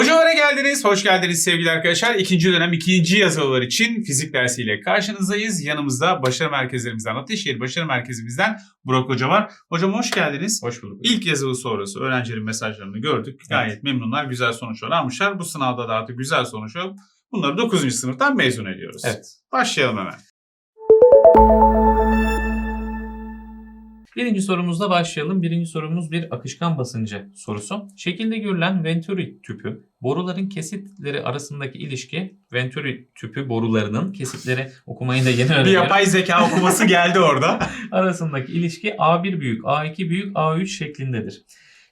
Hocamlara geldiniz. Hoş geldiniz sevgili arkadaşlar. İkinci dönem ikinci yazılılar için fizik dersiyle karşınızdayız. Yanımızda başarı merkezlerimizden, Ateşehir Başarı Merkezimizden Burak Hoca var. Hocam hoş geldiniz. Hoş bulduk. İlk yazılı sonrası öğrencilerin mesajlarını gördük. Gayet memnunlar, güzel sonuçlar almışlar. Bu sınavda da artık güzel sonuç alıp bunları 9. sınıftan mezun ediyoruz. Evet. Başlayalım hemen. Birinci sorumuzla başlayalım. Birinci sorumuz bir akışkan basıncı sorusu. Şekilde görülen Venturi tüpü boruların kesitleri arasındaki ilişki Venturi tüpü borularının kesitleri okumayı da yeni Bir öğreniyorum. yapay zeka okuması geldi orada. arasındaki ilişki A1 büyük, A2 büyük, A3 şeklindedir.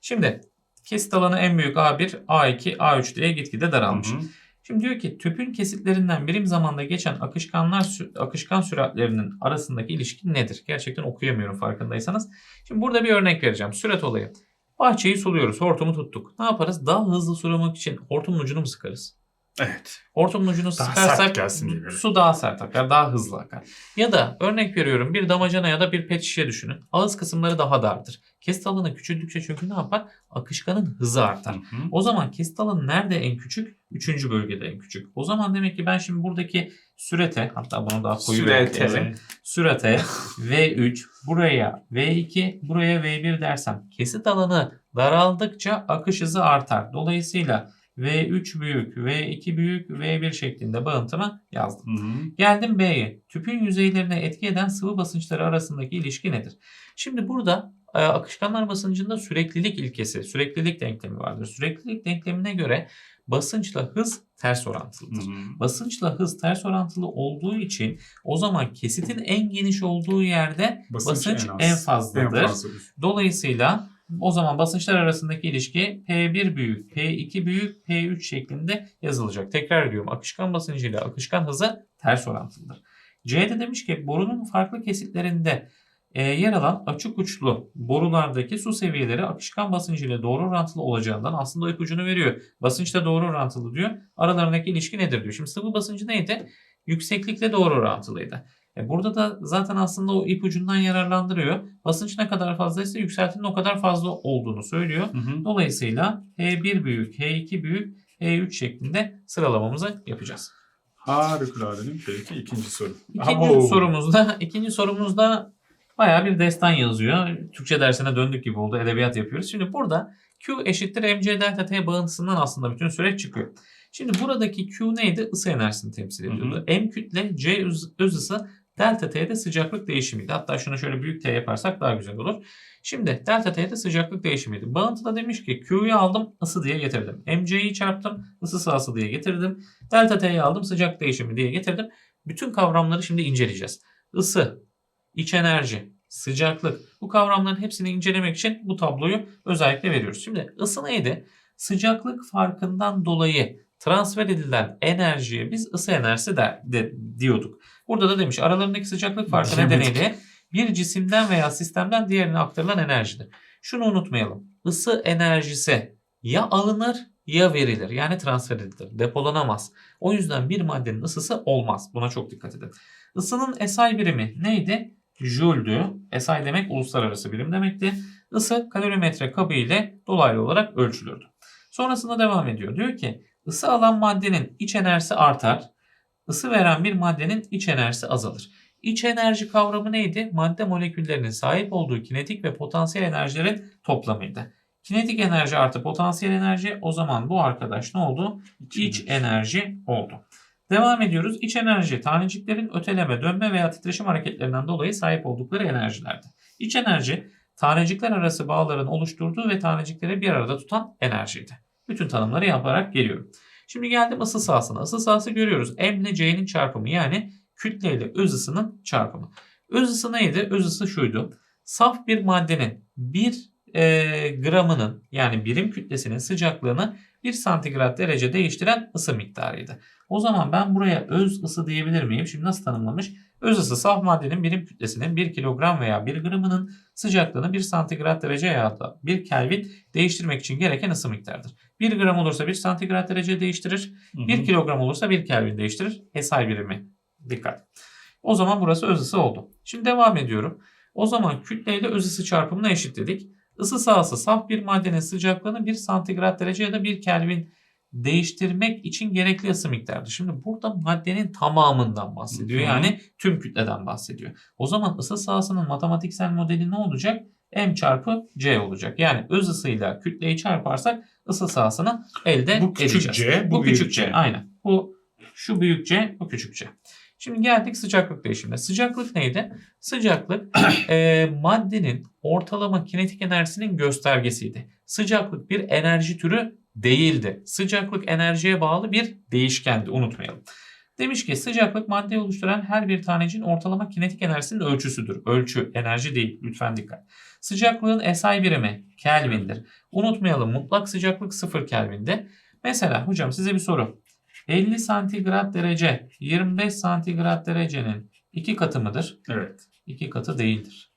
Şimdi kesit alanı en büyük A1, A2, A3 diye gitgide daralmış. Hı hı. Şimdi diyor ki tüpün kesitlerinden birim zamanda geçen akışkanlar akışkan süratlerinin arasındaki ilişki nedir? Gerçekten okuyamıyorum farkındaysanız. Şimdi burada bir örnek vereceğim. Sürat olayı. Bahçeyi suluyoruz, hortumu tuttuk. Ne yaparız? Daha hızlı sulamak için hortumun ucunu mu sıkarız? Evet. Hortumun ucunu Daha sıkarsak gelsin su daha sert akar, daha hızlı akar. Ya da örnek veriyorum bir damacana ya da bir pet şişe düşünün. Ağız kısımları daha dardır. Kesit alanı küçüldükçe çünkü ne yapar? Akışkanın hızı artar. Hı hı. O zaman kesit alanı nerede en küçük? Üçüncü bölgede en küçük. O zaman demek ki ben şimdi buradaki sürete hatta bunu daha koyu yazayım. Sürete V3 buraya V2 buraya V1 dersem kesit alanı daraldıkça akış hızı artar. Dolayısıyla V3 büyük, V2 büyük, V1 şeklinde bağıntımı yazdım. Hı hı. Geldim B'ye. Tüpün yüzeylerine etki eden sıvı basınçları arasındaki ilişki nedir? Şimdi burada e, akışkanlar basıncında süreklilik ilkesi, süreklilik denklemi vardır. Süreklilik denklemine göre basınçla hız ters orantılıdır. Hı hı. Basınçla hız ters orantılı olduğu için o zaman kesitin en geniş olduğu yerde basınç, az. en fazladır. En fazladır. Dolayısıyla o zaman basınçlar arasındaki ilişki P1 büyük, P2 büyük, P3 şeklinde yazılacak. Tekrar ediyorum akışkan basıncı ile akışkan hızı ters orantılıdır. C'de demiş ki borunun farklı kesitlerinde e, yer alan açık uçlu borulardaki su seviyeleri akışkan basıncı ile doğru orantılı olacağından aslında ipucunu veriyor. Basınç da doğru orantılı diyor. Aralarındaki ilişki nedir diyor. Şimdi sıvı basıncı neydi? Yükseklikle doğru orantılıydı. E burada da zaten aslında o ipucundan yararlandırıyor. Basınç ne kadar fazlaysa yükseltinin o kadar fazla olduğunu söylüyor. Hı hı. Dolayısıyla H1 büyük, H2 büyük, H3 şeklinde sıralamamızı yapacağız. Harikuladenin peki ikinci soru. İkinci Abo. sorumuzda, ikinci sorumuzda bayağı bir destan yazıyor. Türkçe dersine döndük gibi oldu. Edebiyat yapıyoruz. Şimdi burada Q eşittir mc delta t bağıntısından aslında bütün süreç çıkıyor. Şimdi buradaki Q neydi? Isı enerjisini temsil Hı hı. ediyordu. M kütle, C öz, öz ısı, delta T'de sıcaklık değişimiydi. Hatta şunu şöyle büyük T yaparsak daha güzel olur. Şimdi delta T'de sıcaklık değişimiydi. Bağıntıda demiş ki Q'yu aldım ısı diye getirdim. MC'yi çarptım ısı sahası diye getirdim. Delta T'yi aldım sıcak değişimi diye getirdim. Bütün kavramları şimdi inceleyeceğiz. Isı, iç enerji, sıcaklık bu kavramların hepsini incelemek için bu tabloyu özellikle veriyoruz. Şimdi ısı neydi? Sıcaklık farkından dolayı transfer edilen enerjiye biz ısı enerjisi de, de- diyorduk. Burada da demiş aralarındaki sıcaklık farkı nedeniyle bir cisimden veya sistemden diğerine aktarılan enerjidir. Şunu unutmayalım. Isı enerjisi ya alınır ya verilir. Yani transfer edilir. Depolanamaz. O yüzden bir maddenin ısısı olmaz. Buna çok dikkat edin. Isının SI birimi neydi? Joule'dü. SI demek uluslararası birim demekti. Isı kalorimetre kabı ile dolaylı olarak ölçülürdü. Sonrasında devam ediyor. Diyor ki ısı alan maddenin iç enerjisi artar. Isı veren bir maddenin iç enerjisi azalır. İç enerji kavramı neydi? Madde moleküllerinin sahip olduğu kinetik ve potansiyel enerjilerin toplamıydı. Kinetik enerji artı potansiyel enerji o zaman bu arkadaş ne oldu? İç enerji oldu. Devam ediyoruz. İç enerji taneciklerin öteleme, dönme veya titreşim hareketlerinden dolayı sahip oldukları enerjilerdi. İç enerji tanecikler arası bağların oluşturduğu ve tanecikleri bir arada tutan enerjiydi. Bütün tanımları yaparak geliyorum. Şimdi geldim ısı sahasına. Isı sahası görüyoruz. M ile C'nin çarpımı yani kütle ile öz ısının çarpımı. Öz ısı neydi? Öz ısı şuydu. Saf bir maddenin bir e, gramının yani birim kütlesinin sıcaklığını 1 santigrat derece değiştiren ısı miktarıydı. O zaman ben buraya öz ısı diyebilir miyim? Şimdi nasıl tanımlamış? Öz ısı saf maddenin birim kütlesinin 1 kilogram veya 1 gramının sıcaklığını 1 santigrat derece ya da 1 Kelvin değiştirmek için gereken ısı miktarıdır. 1 gram olursa 1 santigrat derece değiştirir. 1 kilogram olursa 1 Kelvin değiştirir. SI birimi. Dikkat. O zaman burası öz ısı oldu. Şimdi devam ediyorum. O zaman kütle ile öz ısı çarpımına eşitledik. Isı sahası saf bir maddenin sıcaklığını 1 santigrat derece ya da 1 Kelvin değiştirmek için gerekli ısı miktarıdır. Şimdi burada maddenin tamamından bahsediyor. Hı hı. Yani tüm kütleden bahsediyor. O zaman ısı sahasının matematiksel modeli ne olacak? M çarpı C olacak. Yani öz ısıyla kütleyi çarparsak ısı sahasını elde Bu küçük edeceğiz. C, bu bu büyük küçük C. C. Aynen. Bu şu büyük C, bu küçük C. Şimdi geldik sıcaklık değişimine. Sıcaklık neydi? Sıcaklık e, maddenin ortalama kinetik enerjisinin göstergesiydi. Sıcaklık bir enerji türü değildi. Sıcaklık enerjiye bağlı bir değişkendi. Unutmayalım. Demiş ki sıcaklık maddeyi oluşturan her bir tanecinin ortalama kinetik enerjisinin ölçüsüdür. Ölçü, enerji değil. Lütfen dikkat. Sıcaklığın SI birimi Kelvin'dir. Unutmayalım mutlak sıcaklık 0 Kelvin'de. Mesela hocam size bir soru. 50 santigrat derece 25 santigrat derecenin iki katı mıdır? Evet. İki katı değildir.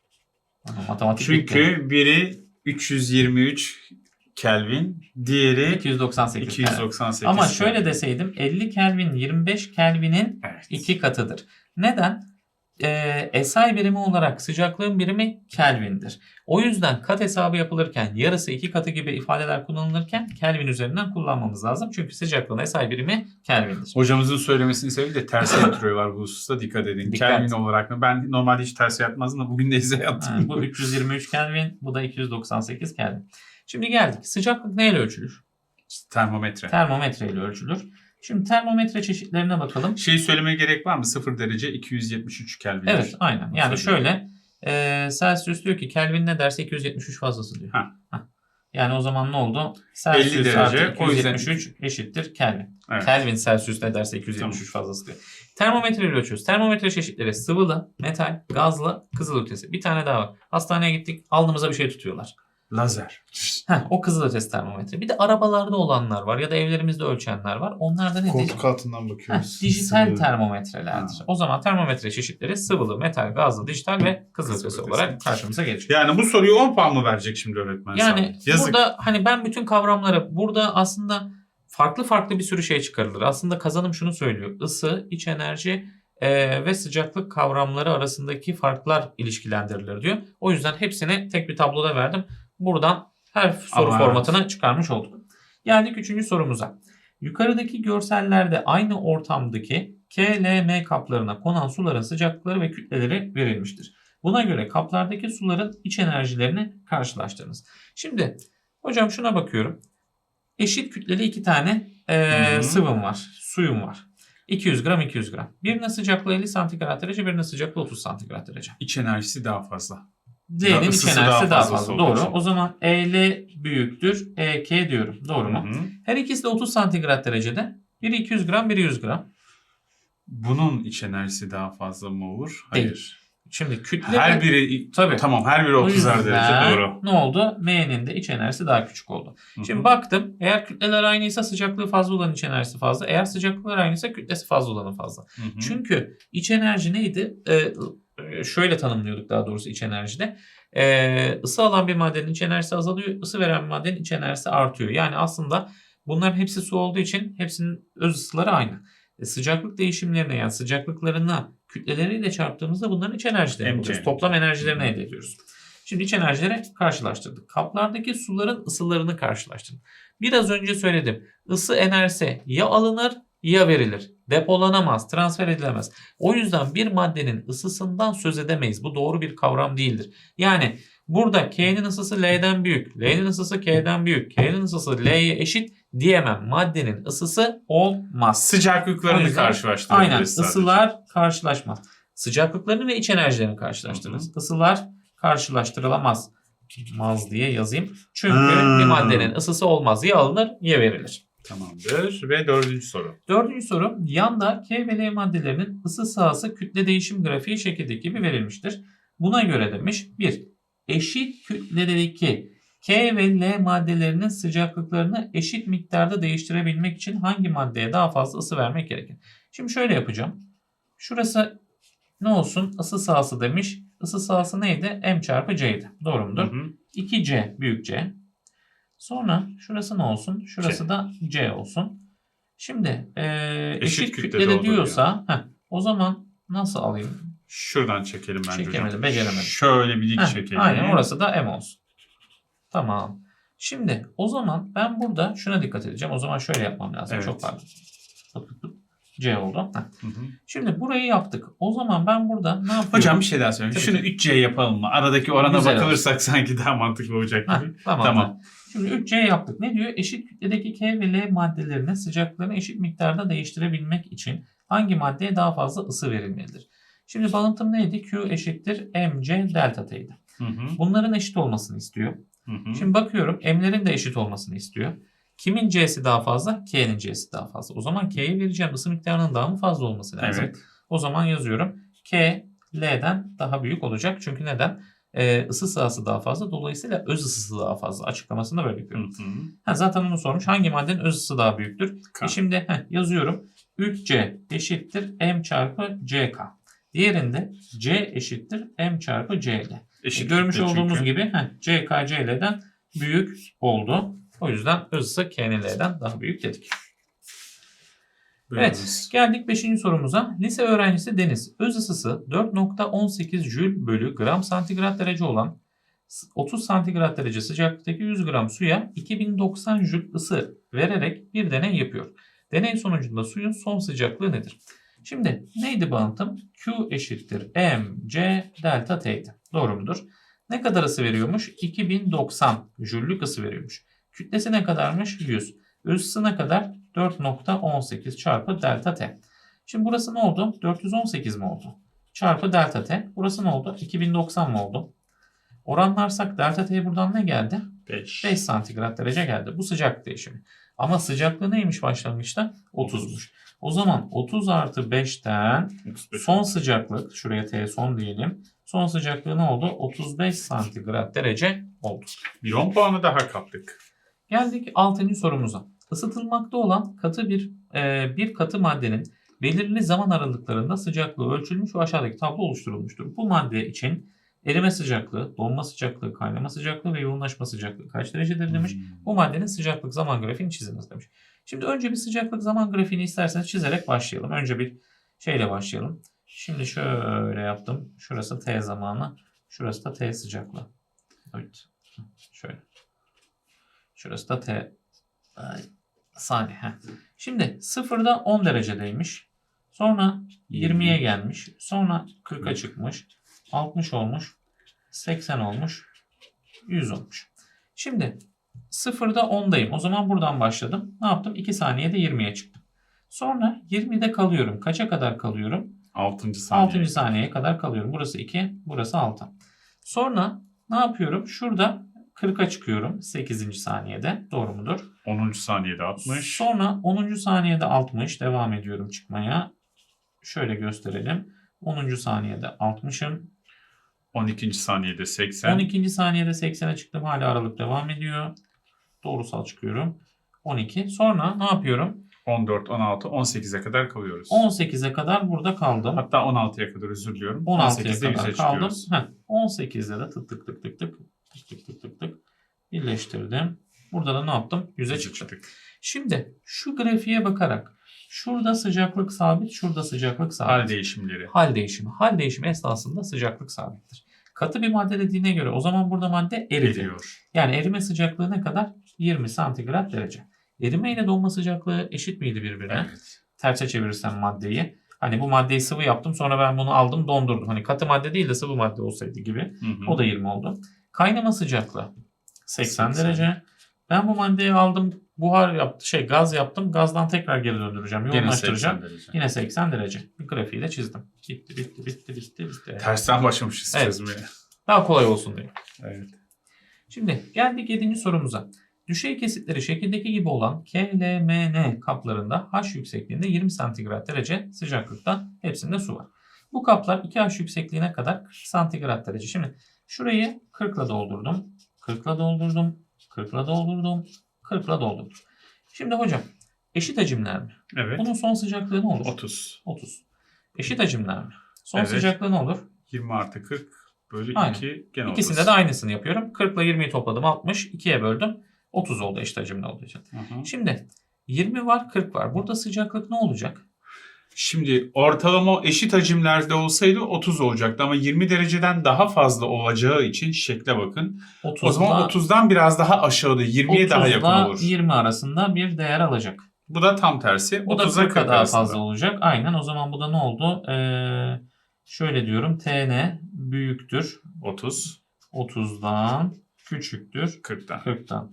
Ama Matematik bitti. Çünkü biri 323 Kelvin, diğeri 298. 298. Ama şöyle deseydim 50 Kelvin 25 Kelvin'in Evet. iki katıdır. Neden? Ee, SI birimi olarak sıcaklığın birimi Kelvin'dir. O yüzden kat hesabı yapılırken yarısı iki katı gibi ifadeler kullanılırken Kelvin üzerinden kullanmamız lazım. Çünkü sıcaklığın SI birimi Kelvin'dir. Hocamızın söylemesini sebebi de terse yatırıyorlar bu hususta dikkat edin. Dikkat. Kelvin olarak mı? Ben normalde hiç terse yatmazdım da bugün de ize yattım. Ha, bu 323 Kelvin, bu da 298 Kelvin. Şimdi geldik. Sıcaklık neyle ölçülür? Termometre. Termometre ile ölçülür. Şimdi termometre çeşitlerine bakalım. Şey söylemeye gerek var mı? 0 derece 273 Kelvin. Evet aynen. Yani şöyle e, Celsius diyor ki Kelvin ne derse 273 fazlası diyor. Ha. Ha. Yani o zaman ne oldu? 50 Celsius derece, artı o yüzden- 273 eşittir Kelvin. Evet. Kelvin Celsius ne derse 273 fazlası diyor. Termometre ile ölçüyoruz. Termometre çeşitleri sıvılı, metal, gazlı, kızılötesi. Bir tane daha var. Hastaneye gittik alnımıza bir şey tutuyorlar. Lazer. Heh, o kızılötesi termometre. Bir de arabalarda olanlar var ya da evlerimizde ölçenler var. Onlar da ne? Koltuk altından Heh, bakıyoruz. dijital Sıvı. termometrelerdir. Ha. O zaman termometre çeşitleri sıvılı, metal, gazlı, dijital ve kızılötesi Kızılötesi. olarak karşımıza gelecek. Yani bu soruyu 10 puan mı verecek şimdi öğretmen Yani sana? Yazık. burada hani ben bütün kavramları burada aslında farklı farklı bir sürü şey çıkarılır. Aslında kazanım şunu söylüyor. Isı, iç enerji e, ve sıcaklık kavramları arasındaki farklar ilişkilendirilir diyor. O yüzden hepsini tek bir tabloda verdim. Buradan her soru Ama formatını çıkarmış olduk. Geldik üçüncü sorumuza. Yukarıdaki görsellerde aynı ortamdaki KLM kaplarına konan suların sıcaklıkları ve kütleleri verilmiştir. Buna göre kaplardaki suların iç enerjilerini karşılaştırınız. Şimdi hocam şuna bakıyorum. Eşit kütleli iki tane hı. sıvım var. Suyum var. 200 gram 200 gram. Birinin sıcaklığı 50 santigrat derece, birinin sıcaklığı 30 santigrat derece. İç enerjisi daha fazla. İç ısısı enerjisi daha daha fazlası fazla. Doğru. için. O zaman EL büyüktür. EK diyorum. Doğru mu? Hı hı. Her ikisi de 30 santigrat derecede. Biri 200 gram, biri 100 gram. Bunun iç enerjisi daha fazla mı olur? Değil. Hayır. Şimdi kütle Her biri Tabii. tamam her biri O 30'ar yüzden derece doğru. Ne oldu? M'nin de iç enerjisi daha küçük oldu. Hı hı. Şimdi baktım. Eğer kütleler aynıysa sıcaklığı fazla olan iç enerjisi fazla. Eğer sıcaklıklar aynıysa kütlesi fazla olanın fazla. Hı hı. Çünkü iç enerji neydi? Ee, şöyle tanımlıyorduk daha doğrusu iç enerjide. Ee, ısı alan bir maddenin iç enerjisi azalıyor. ısı veren bir maddenin iç enerjisi artıyor. Yani aslında bunların hepsi su olduğu için hepsinin öz ısıları aynı. E, sıcaklık değişimlerine yani sıcaklıklarına kütleleriyle çarptığımızda bunların iç enerjilerini buluyoruz. Toplam enerjilerini elde ediyoruz. Şimdi iç enerjileri karşılaştırdık. Kaplardaki suların ısılarını karşılaştırdık. Biraz önce söyledim. Isı enerjisi ya alınır ya verilir. Depolanamaz, transfer edilemez. O yüzden bir maddenin ısısından söz edemeyiz. Bu doğru bir kavram değildir. Yani burada K'nin ısısı L'den büyük, L'nin ısısı K'den büyük, K'nin ısısı L'ye eşit diyemem. Maddenin ısısı olmaz. Sıcaklıklarını karşılaştırabiliriz Aynen sadece. ısılar karşılaşmaz. Sıcaklıklarını ve iç enerjilerini karşılaştırırız. Isılar karşılaştırılamaz. Maz diye yazayım. Çünkü Hmm. bir maddenin ısısı olmaz. Ya alınır ya verilir. Tamamdır. Ve dördüncü soru. Dördüncü soru. Yanda K ve L maddelerinin ısı sahası kütle değişim grafiği şekildeki gibi verilmiştir. Buna göre demiş 1. Eşit kütledeki K ve L maddelerinin sıcaklıklarını eşit miktarda değiştirebilmek için hangi maddeye daha fazla ısı vermek gerekir? Şimdi şöyle yapacağım. Şurası ne olsun? Isı sahası demiş. Isı sahası neydi? M çarpı C'ydi. Doğru mudur? Hı hı. 2C büyük C. Sonra şurası ne olsun? Şurası da C olsun. Şimdi eee, Eşit eşit, kütlede kütlede olur diyorsa heh, o zaman nasıl alayım? Şuradan çekelim bence Çekemedim, hocam. beceremedim. Şöyle bir dik Heh, çekelim. aynen orası da M olsun. Tamam. Şimdi o zaman ben burada şuna dikkat edeceğim. O zaman şöyle yapmam lazım. Evet. Çok pardon. C oldu. Heh. Hı hı. Şimdi burayı yaptık. O zaman ben burada ne yapıyorum? Hocam bir şey daha söyleyeyim. Şunu ki. 3C yapalım mı? Aradaki orana Güzel bakılırsak sanki daha mantıklı olacak Heh, gibi. tamam. Tamam. Şimdi 3C yaptık. Ne diyor? Eşit kütledeki K ve L maddelerinin sıcaklığını eşit miktarda değiştirebilmek için hangi maddeye daha fazla ısı verilmelidir? Şimdi bağıntım neydi? Q eşittir mc delta T'ydi. Hı hı. Bunların eşit olmasını istiyor. Hı hı. Şimdi bakıyorum M'lerin de eşit olmasını istiyor. Kimin C'si daha fazla? K'nin C'si daha fazla. O zaman K'ye vereceğim ısı miktarının daha mı fazla olması lazım? Evet. O zaman yazıyorum. K L'den daha büyük olacak. Çünkü neden? Ee, ısı sahası daha fazla. Dolayısıyla öz ısısı daha fazla. Açıklamasını da böyle yapıyorum. hı. Ha, zaten onu sormuş. Hangi maddenin öz ısısı daha büyüktür? K. E şimdi heh, yazıyorum. 3C eşittir M çarpı CK. Diğerinde C eşittir M çarpı CL. Eşit E, görmüş olduğumuz çünkü. gibi heh, CK CL'den büyük oldu. O yüzden öz ısı KNL'den daha büyük dedik. Evet, geldik 5. sorumuza. Lise öğrencisi Deniz, öz ısısı 4.18 jül bölü gram santigrat derece olan 30 santigrat derece sıcaklıktaki 100 gram suya 2090 jül ısı vererek bir deney yapıyor. Deney sonucunda suyun son sıcaklığı nedir? Şimdi neydi bağıntım? Q eşittir m c delta t'ydi. Doğru mudur? Ne kadar ısı veriyormuş? 2090 jüllük ısı veriyormuş. Kütlesi ne kadarmış? 100. Isı ne kadar? 4.18 çarpı delta t. Şimdi burası ne oldu? 418 mi oldu? Çarpı delta t. Burası ne oldu? 2090 mı oldu? Oranlarsak delta t buradan ne geldi? 5. 5 santigrat derece geldi. Bu sıcak değişimi. Ama sıcaklığı neymiş başlangıçta? 30'muş. O zaman 30 artı 5'ten son sıcaklık, şuraya T son diyelim. Son sıcaklığı ne oldu? 35 santigrat derece oldu. Bir 10 puanı daha kaptık. Geldik 6. sorumuza. Isıtılmakta olan katı bir e, bir katı maddenin belirli zaman aralıklarında sıcaklığı ölçülmüş ve aşağıdaki tablo oluşturulmuştur. Bu madde için erime sıcaklığı, donma sıcaklığı, kaynama sıcaklığı ve yoğunlaşma sıcaklığı kaç derecedir demiş. Hmm. Bu maddenin sıcaklık zaman grafiğini çiziniz demiş. Şimdi önce bir sıcaklık zaman grafiğini isterseniz çizerek başlayalım. Önce bir şeyle başlayalım. Şimdi şöyle yaptım. Şurası T zamanı. Şurası da T sıcaklığı. Evet. Şöyle. Şurası da T ay, saniye. heh. Şimdi sıfırda 10 derecedeymiş. Sonra 20'ye gelmiş. Sonra 40'a çıkmış. 60 olmuş. 80 olmuş. 100 olmuş. Şimdi sıfırda 10'dayım. O zaman buradan başladım. Ne yaptım? 2 saniyede 20'ye çıktım. Sonra 20'de kalıyorum. Kaça kadar kalıyorum? 6. saniye. 6. saniyeye kadar kalıyorum. Burası 2, burası 6. Sonra ne yapıyorum? Şurada 40'a çıkıyorum 8. saniyede. Doğru mudur? 10. saniyede 60. Sonra 10. saniyede 60. Devam ediyorum çıkmaya. Şöyle gösterelim. 10. saniyede 60'ım. 12. saniyede 80. 12. saniyede 80'e çıktım. Hala aralık devam ediyor. Doğrusal çıkıyorum. 12. Sonra ne yapıyorum? 14, 16, 18'e kadar kalıyoruz. 18'e kadar burada kaldım. Hatta 16'ya kadar özür diliyorum. 16'ya 18'de kadar 100'e kaldım. çıkıyoruz. Heh, 18'de de tık tık tık tık tık tık tık tık tık tık birleştirdim. Burada da ne yaptım? 100'e çıktım. Şimdi şu grafiğe bakarak şurada sıcaklık sabit, şurada sıcaklık sabit. Hal değişimleri. Hal değişimi. Hal değişimi esnasında sıcaklık sabittir. Katı bir madde dediğine göre o zaman burada madde eridi. Eriyor. Yani erime sıcaklığı ne kadar? 20 santigrat derece. Erime ile donma sıcaklığı eşit miydi birbirine? Evet. terse çevirirsem maddeyi. Hani bu maddeyi sıvı yaptım sonra ben bunu aldım dondurdum. Hani katı madde değil de sıvı madde olsaydı gibi. Hı hı. O da 20 oldu. Kaynama sıcaklığı 80, 80. derece. Ben bu maddeyi aldım buhar yaptı şey gaz yaptım. Gazdan tekrar geri döndüreceğim. Yoğunlaştıracağım. 80 derece. Yine 80 derece. Bir grafiği de çizdim. Bitti bitti bitti bitti bitti. Tersten başlamışız Evet. çözmeye. Daha kolay olsun diye. Evet. Şimdi geldik 7. sorumuza. Düşey kesitleri şekildeki gibi olan KLMN kaplarında H yüksekliğinde 20 santigrat derece sıcaklıkta hepsinde su var. Bu kaplar 2H yüksekliğine kadar 40 santigrat derece. Şimdi şurayı 40 ile doldurdum. 40 ile doldurdum. 40 ile doldurdum. 40 ile doldurdum. Şimdi hocam eşit hacimler mi? Evet. Bunun son sıcaklığı ne olur? 30. 30. Eşit hacimler mi? Son Evet. sıcaklığı ne olur? 20 artı 40 bölü Aynen. 2 gene İkisinde 30. de aynısını yapıyorum. 40 ile 20'yi topladım 60. 2'ye böldüm. 30 oldu eşit hacimli olduğu için. Hı hı. Şimdi 20 var 40 var. Burada sıcaklık ne olacak? Şimdi ortalama eşit hacimlerde olsaydı 30 olacaktı ama 20 dereceden daha fazla olacağı için şekle bakın. 30 O zaman 30'dan biraz daha aşağıda 20'ye daha yakın olur. 20 arasında bir değer alacak. Bu da tam tersi. Bu da 30'a 40'a 40 daha arasında. fazla olacak. Aynen o zaman bu da ne oldu? Ee, şöyle diyorum. TN büyüktür. 30, 30'dan küçüktür 40'tan. 40'tan.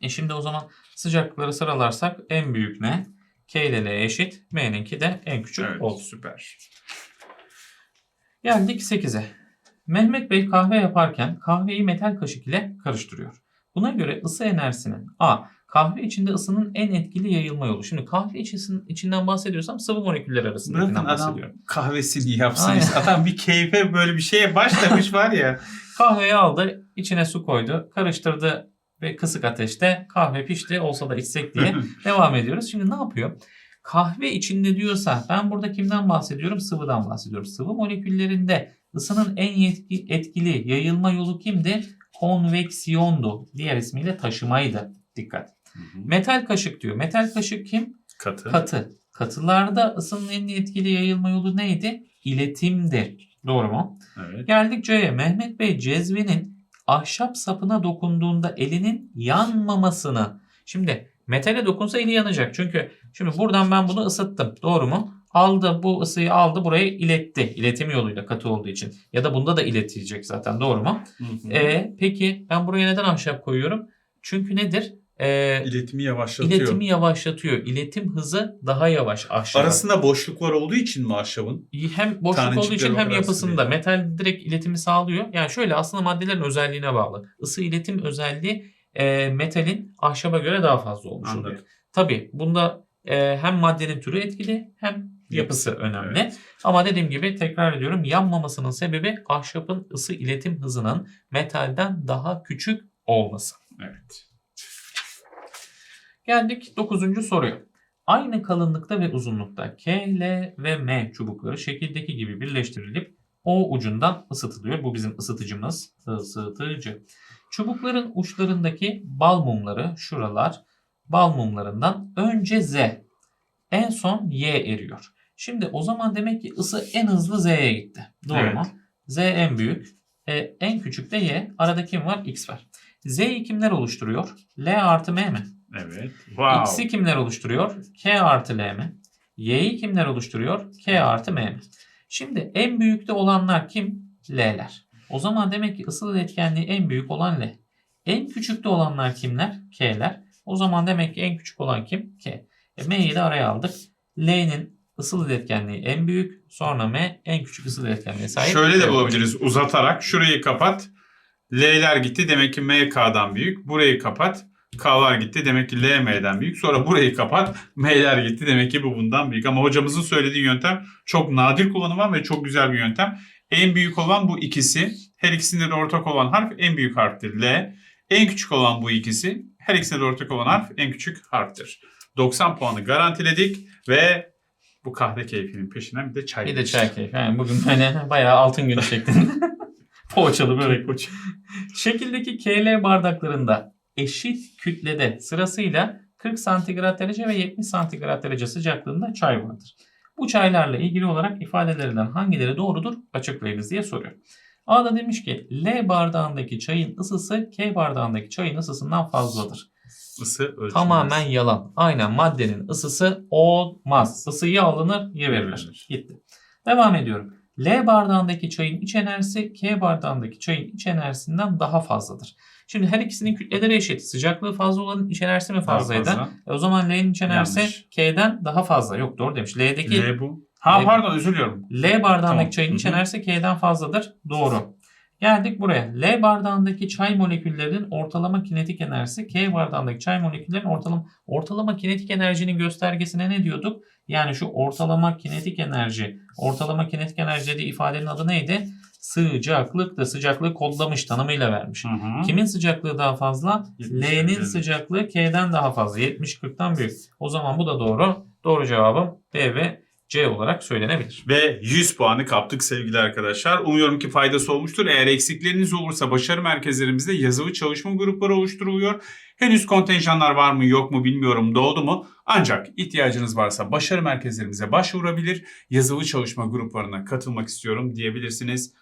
E şimdi o zaman sıcaklıkları sıralarsak en büyük ne? K ile L eşit. M'ninki de en küçük Evet, oldu. süper. Geldik 8'e. Mehmet Bey kahve yaparken kahveyi metal kaşık ile karıştırıyor. Buna göre ısı enerjisinin A. Kahve içinde ısının en etkili yayılma yolu. Şimdi kahve içisin, içinden bahsediyorsam sıvı moleküller arasındakinden Bırakın adam kahvesini yapsın. Adam bir keyfe böyle bir şeye başlamış var ya. Kahveyi aldı, içine su koydu, karıştırdı ve kısık ateşte kahve pişti olsa da içsek diye devam ediyoruz. Şimdi ne yapıyor? Kahve içinde diyorsa ben burada kimden bahsediyorum? Sıvıdan bahsediyorum. Sıvı moleküllerinde ısının en yetki- etkili yayılma yolu kimdi? Konveksiyondu. Diğer ismiyle taşımaydı. Dikkat. Metal kaşık diyor. Metal kaşık kim? Katı. Katı. Katılarda ısının en etkili yayılma yolu neydi? İletimdi. Doğru mu? Evet. Geldik C'ye. Mehmet Bey cezvenin ahşap sapına dokunduğunda elinin yanmamasını. Şimdi metale dokunsa eli yanacak. Çünkü şimdi buradan ben bunu ısıttım. Doğru mu? Aldı bu ısıyı aldı buraya iletti. İletim yoluyla katı olduğu için. Ya da bunda da iletilecek zaten. Doğru mu? Hı hı. E, peki ben buraya neden ahşap koyuyorum? Çünkü nedir? E, İletimi yavaşlatıyor. iletimi yavaşlatıyor. İletim hızı daha yavaş ahşaba. Arasında boşluklar olduğu için mi ahşabın? hem boşluk olduğu için hem yapısında sıkı metal direkt iletimi sağlıyor. Yani şöyle aslında maddelerin özelliğine bağlı. Isı iletim özelliği e, metalin ahşaba göre daha fazla olmuş oluyor. Anladım. Tabii bunda e, hem maddenin türü etkili hem yapısı önemli. Evet. Ama dediğim gibi tekrar ediyorum yanmamasının sebebi ahşabın ısı iletim hızının metalden daha küçük olması. Evet. Geldik 9. soruya. Aynı kalınlıkta ve uzunlukta K, L ve M çubukları şekildeki gibi birleştirilip O ucundan ısıtılıyor. Bu bizim ısıtıcımız. Isıtıcı. Çubukların uçlarındaki bal mumları şuralar bal mumlarından önce Z en son Y eriyor. Şimdi o zaman demek ki ısı en hızlı Z'ye gitti. Doğru Evet. mu? Z en büyük. E, en küçük de Y. Arada kim var? X var. Z'yi kimler oluşturuyor? L artı M mi? Evet. Wow. X'i kimler oluşturuyor? K artı L mi? Y'yi kimler oluşturuyor? K artı M mi? Şimdi en büyükte olanlar kim? L'ler. O zaman demek ki ısıl etkenliği en büyük olan L. En küçükte olanlar kimler? K'ler. O zaman demek ki en küçük olan kim? K. E, M'yi de araya aldık. L'nin ısıl iletkenliği en büyük. Sonra M en küçük ısıl iletkenliğe sahip. Şöyle de bulabiliriz uzatarak. Şurayı kapat. L'ler gitti demek ki M K'dan büyük. Burayı kapat. K'lar gitti demek ki L M'den büyük. Sonra burayı kapat. M'ler gitti demek ki bu bundan büyük. Ama hocamızın söylediği yöntem çok nadir kullanılan ve çok güzel bir yöntem. En büyük olan bu ikisi. Her ikisinde de ortak olan harf en büyük harftir L. En küçük olan bu ikisi. Her ikisinde de ortak olan harf en küçük harftir. 90 puanı garantiledik ve bu kahve keyfinin peşinden bir de çay. Bir de çay keyfi. Yani bugün böyle bayağı altın günü şeklinde. Poğaçalı börek. Şekildeki KL bardaklarında eşit kütlede sırasıyla 40 santigrat derece ve 70 santigrat derece sıcaklığında çay vardır. Bu çaylarla ilgili olarak ifadelerinden hangileri doğrudur açıklayınız diye soruyor. A'da demiş ki L bardağındaki çayın ısısı K bardağındaki çayın ısısından fazladır. Isı ölçülmez. Tamamen yalan. Aynen maddenin ısısı olmaz. Isı ya alınır ya. Verilir. Gitti. Devam ediyorum. L bardağındaki çayın iç enerjisi K bardağındaki çayın iç enerjisinden daha fazladır. Şimdi her ikisinin kütleleri eşit. Sıcaklığı fazla olanın iç enerjisi mi fazlaydı? fazla. E o zaman L'nin iç enerjisi Yanlış. K'den daha fazla. Yok doğru demiş. L'deki L bu. Ha L- pardon özür diliyorum. L bardağındaki Tamam. çayın iç enerjisi K'den fazladır. Doğru. Geldik buraya. L bardağındaki çay moleküllerinin ortalama kinetik enerjisi K bardağındaki çay moleküllerinin ortalama ortalama kinetik enerjinin göstergesine ne diyorduk? Yani şu ortalama kinetik enerji, ortalama kinetik enerji dediği ifadenin adı neydi? Sıcaklıktı. Sıcaklığı kodlamış, tanımıyla vermiş. Hı hı. Kimin sıcaklığı daha fazla? 70 L'nin sıcaklığı K'den daha fazla. 70-40'tan büyük. O zaman bu da doğru. Doğru cevabım B ve C olarak söylenebilir. Ve 100 puanı kaptık sevgili arkadaşlar. Umuyorum ki faydası olmuştur. Eğer eksikleriniz olursa başarı merkezlerimizde yazılı çalışma grupları oluşturuluyor. Henüz kontenjanlar var mı yok mu bilmiyorum doldu mu. Ancak ihtiyacınız varsa başarı merkezlerimize başvurabilir. Yazılı çalışma gruplarına katılmak istiyorum diyebilirsiniz.